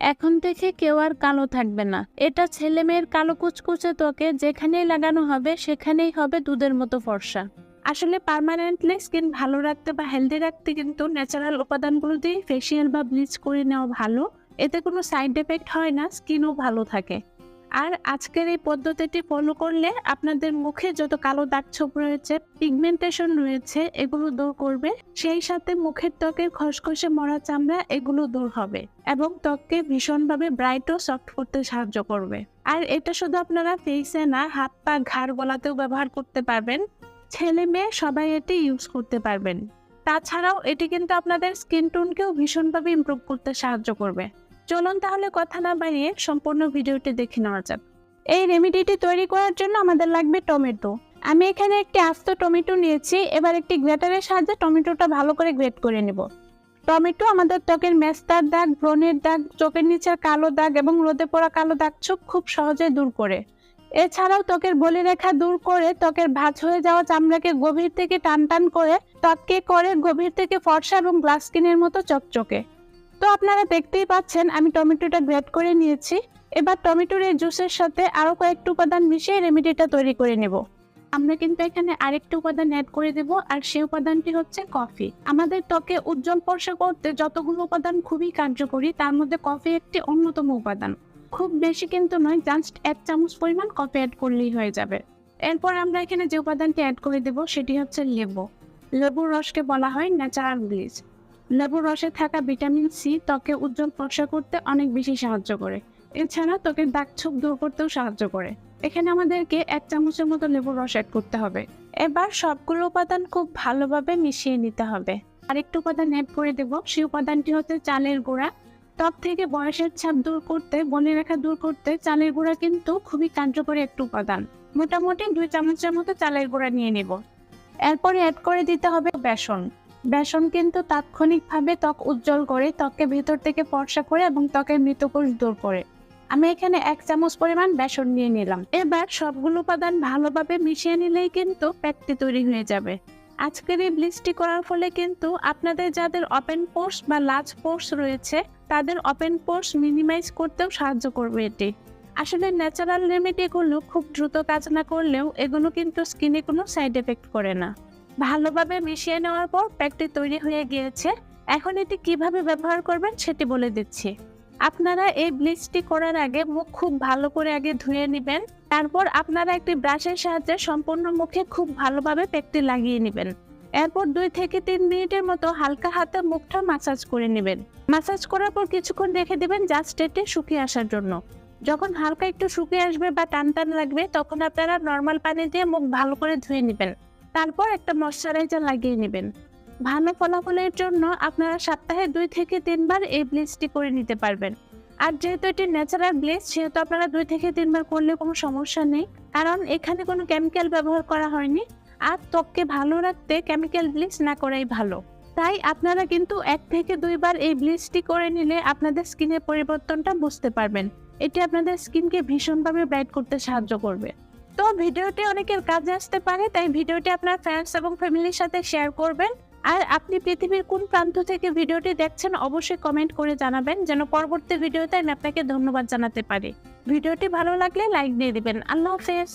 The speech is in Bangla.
এখন থেকে কেউ আর কালো থাকবে না। এটা ছেলে মেয়ের কালো কুচকুচে ত্বকে যেখানেই লাগানো হবে, সেখানেই হবে দুধের মতো ফর্সা। আসলে পারমানেন্টলি স্কিন ভালো রাখতে বা হেলদি রাখতে কিন্তু ন্যাচারাল উপাদানগুলো দিয়ে ফেসিয়াল বা ব্লিচ করে নেওয়া ভালো। এতে কোনো সাইড এফেক্ট হয় না স্কিনও ভালো থাকে। আর আজকের এই পদ্ধতিটি ফলো করলে আপনাদের মুখে যত কালো দাগ ছোপ রয়েছে পিগমেন্টেশন রয়েছে, এগুলো দূর করবে। সেই সাথে মুখের ত্বকের খসখসে মরা চামড়া এগুলো দূর হবে এবং ত্বককে ভীষণভাবে ব্রাইট ও সফট করতে সাহায্য করবে। আর এটা শুধু আপনারা ফেসে না, হাত পা ঘাড় গলাতেও ব্যবহার করতে পারবেন। ছেলে মেয়ে সবাই এটি ইউজ করতে পারবেন। তাছাড়াও এটি কিন্তু আপনাদের স্কিন টোনকেও ভীষণভাবে ইমপ্রুভ করতে সাহায্য করবে। চলুন তাহলে কথা না বাড়িয়ে সম্পূর্ণ ভিডিওটি দেখে নেওয়া যাক। এই রেমিডিটি তৈরি করার জন্য আমাদের লাগবে টমেটো। আমি এখানে একটি আস্ত টমেটো নিয়েছি, এবার একটি গ্রেটারের সাহায্যে টমেটোটা ভালো করে গ্রেট করে নেব। টমেটো আমাদের ত্বকের মেস্তার দাগ, ব্রণের দাগ, চোখের নিচের কালো দাগ এবং রোদে পড়া কালো দাগ চোখ খুব সহজে দূর করে। এছাড়াও ত্বকের বলি রেখা দূর করে ত্বকের ভাঁজ হয়ে যাওয়া চামড়াকে গভীর থেকে টান টান করে ত্বককে করে গভীর থেকে ফর্সা এবং গ্লাস স্কিনের মতো চকচকে। তো আপনারা দেখতেই পাচ্ছেন, আমি টমেটোটা গ্রেট করে নিয়েছি। এবার টমেটোর এই জুসের সাথে আরও কয়েকটি উপাদান মিশিয়ে রেমেডিটা তৈরি করে নেব। আমরা কিন্তু এখানে আরেকটি উপাদান অ্যাড করে দেব, আর সেই উপাদানটি হচ্ছে কফি। আমাদের ত্বকে উজ্জ্বল ফর্সা করতে যতগুলো উপাদান খুবই কার্যকরী, তার মধ্যে কফি একটি অন্যতম উপাদান। খুব বেশি কিন্তু নয়, জাস্ট এক চামচ পরিমাণ কফি অ্যাড করলেই হয়ে যাবে। এরপর আমরা এখানে যে উপাদানটি অ্যাড করে দেব, সেটি হচ্ছে লেবু। লেবুর রসকে বলা হয় ন্যাচারাল ব্লিচ লেবুর রসে থাকা ভিটামিন সি ত্বকে উজ্জ্বল ফর্সা করতে অনেক বেশি সাহায্য করে। এছাড়া ত্বকের দাগ ছোপ দূর করতেও সাহায্য করে। এখানে আমাদেরকে এক চামচের মতো লেবুর রস অ্যাড করতে হবে। এবার সবগুলো উপাদান খুব ভালোভাবে মিশিয়ে নিতে হবে। আরেকটু উপাদান অ্যাড করে দেব। সেই উপাদানটি হচ্ছে চালের গুঁড়া। ত্বক থেকে বয়সের ছাপ দূর করতে, বনে রেখা দূর করতে চালের গুঁড়া কিন্তু খুবই কার্যকরী একটি উপাদান। মোটামুটি দুই চামচের মতো চালের গুঁড়া নিয়ে নেব। এরপরে অ্যাড করে দিতে হবে বেসন। বেসন কিন্তু তাৎক্ষণিকভাবে ত্বক উজ্জ্বল করে, ত্বককে ভেতর থেকে ফর্সা করে এবং ত্বকের মৃতকোষ দূর করে। আমি এখানে এক চামচ পরিমাণ বেসন নিয়ে নিলাম। এবার সবগুলো উপাদান ভালোভাবে মিশিয়ে নিলেই কিন্তু প্যাকটি তৈরি হয়ে যাবে। আজকের এই ব্লিচটি করার ফলে কিন্তু আপনাদের যাদের ওপেন পোর্স বা লার্জ পোর্স রয়েছে, তাদের ওপেন পোর্স মিনিমাইজ করতেও সাহায্য করবে এটি। আসলে ন্যাচারাল রেমেডিগুলো খুব দ্রুত কাজ না করলেও এগুলো কিন্তু স্কিনে কোনো সাইড এফেক্ট করে না। ভালোভাবে মিশিয়ে নেওয়ার পর প্যাকটি তৈরি হয়ে গিয়েছে। এখন এটি কীভাবে ব্যবহার করবেন সেটি বলে দিচ্ছি। আপনারা এই ব্লিচটি করার আগে মুখ খুব ভালো করে আগে ধুয়ে নেবেন। তারপর আপনারা একটি ব্রাশের সাহায্যে সম্পূর্ণ মুখে খুব ভালোভাবে প্যাকটি লাগিয়ে নেবেন। এরপর দুই থেকে তিন মিনিটের মতো হালকা হাতে মুখটা মাসাজ করে নেবেন। মাসাজ করার পর কিছুক্ষণ রেখে দেবেন জাস্ট এটি শুকিয়ে আসার জন্য। যখন হালকা একটু শুকিয়ে আসবে বা টান টান লাগবে, তখন আপনারা নর্মাল পানি দিয়ে মুখ ভালো করে ধুয়ে নেবেন। তারপর একটা ময়শ্চারাইজার লাগিয়ে নেবেন। ভালো ফলাফলের জন্য আপনারা সপ্তাহে দুই থেকে তিনবার এই ব্লিচটি করে নিতে পারবেন। আর যেহেতু এটি ন্যাচারাল ব্লিচ, সেহেতু আপনারা দুই থেকে তিনবার করলে কোনো সমস্যা নেই, কারণ এখানে কোনো কেমিক্যাল ব্যবহার করা হয়নি। আর ত্বককে ভালো রাখতে কেমিক্যাল ব্লিচ না করাই ভালো। তাই আপনারা কিন্তু এক থেকে দুইবার এই ব্লিচটি করে নিলে আপনাদের স্কিনের পরিবর্তনটা বুঝতে পারবেন। এটি আপনাদের স্কিনকে ভীষণভাবে ব্রাইট করতে সাহায্য করবে। তো ভিডিওটি অনেকের কাজে আসতে পারে, তাই ভিডিওটি আপনার ফ্রেন্ডস এবং ফ্যামিলির সাথে শেয়ার করবেন। আর আপনি পৃথিবীর কোন প্রান্ত থেকে ভিডিওটি দেখছেন, অবশ্যই কমেন্ট করে জানাবেন, যেন পরবর্তী ভিডিওতে আমি আপনাকে ধন্যবাদ জানাতে পারি। ভিডিওটি ভালো লাগলে লাইক দিয়ে দেবেন। আল্লাহ হাফেজ।